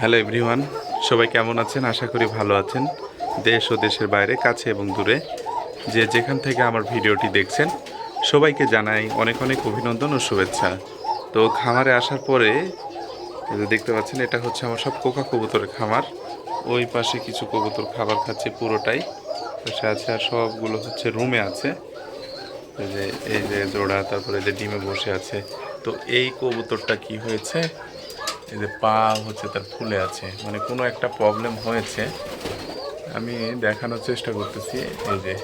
Hello everyone, সবাই কেমন আছেন? আশা করি ভালো আছেন। দেশ ও দেশের বাইরে, কাছে এবং দূরে যে যেখান থেকে আমার ভিডিওটি দেখছেন, সবাইকে জানাই অনেক অনেক অভিনন্দন ও শুভেচ্ছা। তো খামারে আসার পরে দেখতে পাচ্ছেন, এটা হচ্ছে আমার সব কোকা কবুতরের খামার। ওই পাশে কিছু কবুতর খাবার খাচ্ছে পুরোটাই। পাশে আছে আর সবগুলো হচ্ছে রুমে আছে। এই যে এই যে জোড়া, তারপরে যে ডিমে বসে আছে। তো এই কবুতরটা কি হয়েছে? এই যে পা হচ্ছে, তার ফুলে আছে। মানে কোনো একটা প্রবলেম হয়েছে। আমি দেখানোর চেষ্টা করতেছি। এই যে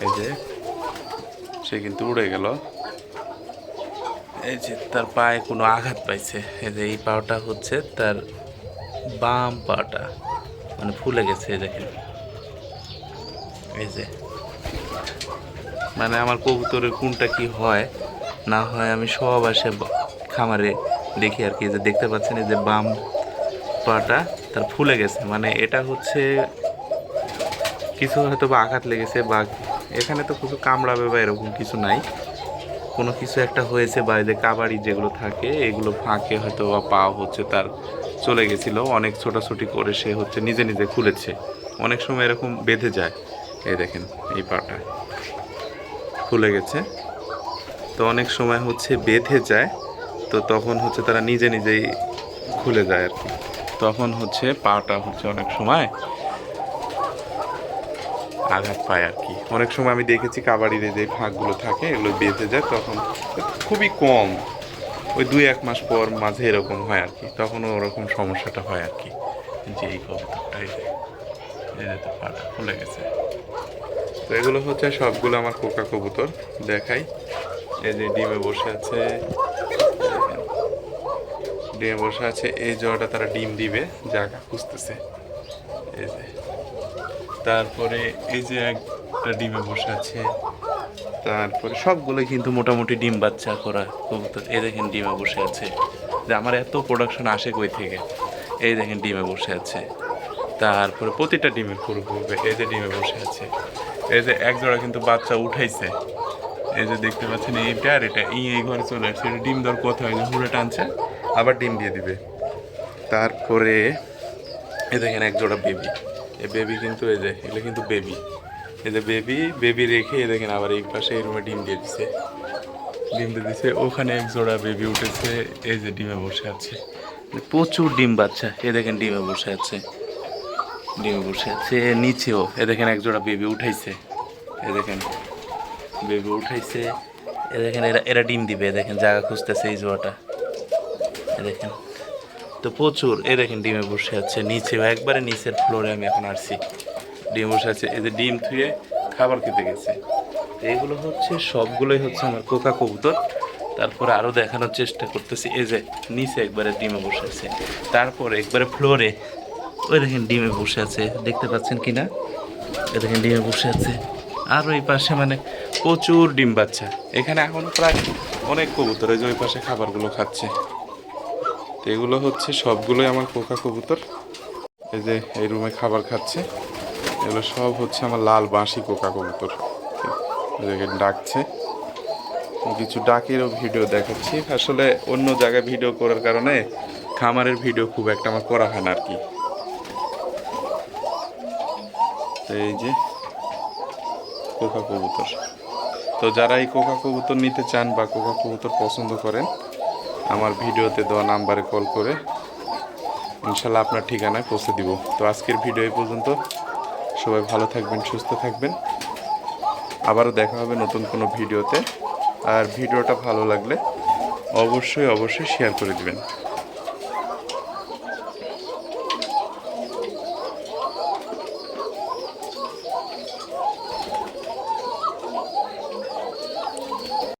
এই যে, সে কিন্তু উড়ে গেল। এই যে, তার পায়ে কোনো আঘাত পাইছে। এই যে, এই পাটা হচ্ছে তার বাম পাটা। মানে ফুলে গেছে দেখেন। এই যে মানে আমার কবুতরের কোনটা কি হয়, না হয় আমি সব আসে খামারে দেখি আর কি, যে দেখতে পাচ্ছেন এই যে বাম পাটা তার ফুলে গেছে। মানে এটা হচ্ছে কিছু হয়তো বা আঘাত লেগেছে বা এখানে তো কিছু কামড়াবে বা এরকম কিছু নাই। কোনো কিছু একটা হয়েছে বা যে কাবাডি যেগুলো থাকে, এগুলো ফাঁকে হয়তো বা পা হচ্ছে তার চলে গেছিল। অনেক ছোটাছুটি করে সে হচ্ছে নিজে নিজে খুলেছে। অনেক সময় এরকম বেঁধে যায়। এই দেখেন, এই পাটা খুলে গেছে। তো অনেক সময় হচ্ছে বেঁধে যায়। তো তখন হচ্ছে তারা নিজে নিজেই খুলে যায় আর কি। তখন হচ্ছে পাটা হচ্ছে অনেক সময় আঘাত পায় আর কি। অনেক সময় আমি দেখেছি কাবাডির যে ফাঁকগুলো থাকে, এগুলো বেঁধে যায়, তখন খুবই কম। ওই দুই এক মাস পর মাঝে এরকম হয় আর কি। তখন ওরকম সমস্যাটা হয় আর কি। যে এই কবুতরটা এই যে তো পাটা খুলে গেছে। তো এগুলো হচ্ছে সবগুলো আমার কোকা কবুতর দেখাই। এই যে ডিমে বসে আছে। ডিমে বসে আছে। এই জোড়াটা তারা ডিম দিবে জায়গা খুঁজতেছে। এই যে। তারপরে এই যে একটা ডিমে বসে আছে। তারপরে সবগুলোই কিন্তু মোটামুটি ডিম বাচ্চা করা কবুতর। এই দেখেন ডিমে বসে আছে। যে আমার এত প্রোডাকশন আসে কই থেকে? এই দেখেন ডিমে বসে আছে। তারপরে প্রতিটা ডিমের ফুল করবে এই যে ডিমে বসে আছে। এই যে এক জোড়া কিন্তু বাচ্চা উঠাইছে। এই যে দেখতে পাচ্ছেন এইটা আর এটা। এই ঘরে চলে আসছে। এটা ডিম দর কোথায়? যে হুড়ে টানছে। আবার ডিম দিয়ে দিবে। তারপরে এ দেখেন এক জোড়া বেবি এই বেবি কিন্তু এই যে, এগুলো কিন্তু বেবি এই যে বেবি বেবি রেখে এই দেখেন আবার এই পাশে এই রুমে ডিম দিয়ে দিছে। ডিম দিয়ে দিছে, ওখানে এক জোড়া বেবি উঠেছে, এই যে ডিমে বসে আছে। প্রচুর ডিম বাচ্চা, এ দেখেন ডিমে বসে আছে। ডিমে বসে আছে নিচেও, এ দেখেন এক জোড়া বেবি উঠাইছে। এ দেখেন বেবি উঠাইছে, এ দেখেন এরা এরা ডিম দিবে, এ দেখেন জায়গা খুঁজতেছে এই জোড়াটা। এ দেখেন। তো প্রচুর এ দেখেন ডিমে বসে আছে। নিচেও একবারে নিচের ফ্লোরে আমি এখন আসছি। ডিম বসে আছে। এই যে ডিম থুয়ে খাবার খেতে গেছে। তো এগুলো হচ্ছে সবগুলোই হচ্ছে আমার কোকা কবুতর। তারপরে আরও দেখানোর চেষ্টা করতেছি। এই যে নিচে একবারে ডিমে বসে আছে। তারপর একবারে ফ্লোরে ওই দেখেন ডিমে বসে আছে। দেখতে পাচ্ছেন কি না দেখেন ডিমে বসে আছে। আর ওই পাশে মানে প্রচুর ডিম বাচ্চা। এখানে এখন প্রায় অনেক কবুতর এই যে ওই পাশে খাবারগুলো খাচ্ছে। তো এগুলো হচ্ছে সবগুলোই আমার পোকা কবুতর। এই যে এই রুমে খাবার খাচ্ছে। এগুলো সব হচ্ছে আমার লাল বাঁশি কোকা কবুতর। ডাকছে। কিছু ডাকেরও ভিডিও দেখাচ্ছি। আসলে অন্য জায়গায় ভিডিও করার কারণে খামারের ভিডিও খুব একটা আমার করা হয় না আর কি। এই যে কোকা কবুতর। তো যারা এই কোকা কবুতর নিতে চান বা কোকা কবুতর পছন্দ করেন আমার ভিডিওতে দেওয়া নাম্বারে কল করে ইনশাল্লাহ আপনার ঠিকানায় পৌঁছে দিব। তো আজকের ভিডিও এই পর্যন্ত। সবাই ভালো থাকবেন, সুস্থ থাকবেন। আবারও দেখা হবে নতুন কোনো ভিডিওতে। আর ভিডিওটা ভালো লাগলে অবশ্যই অবশ্যই শেয়ার করে দিবেন।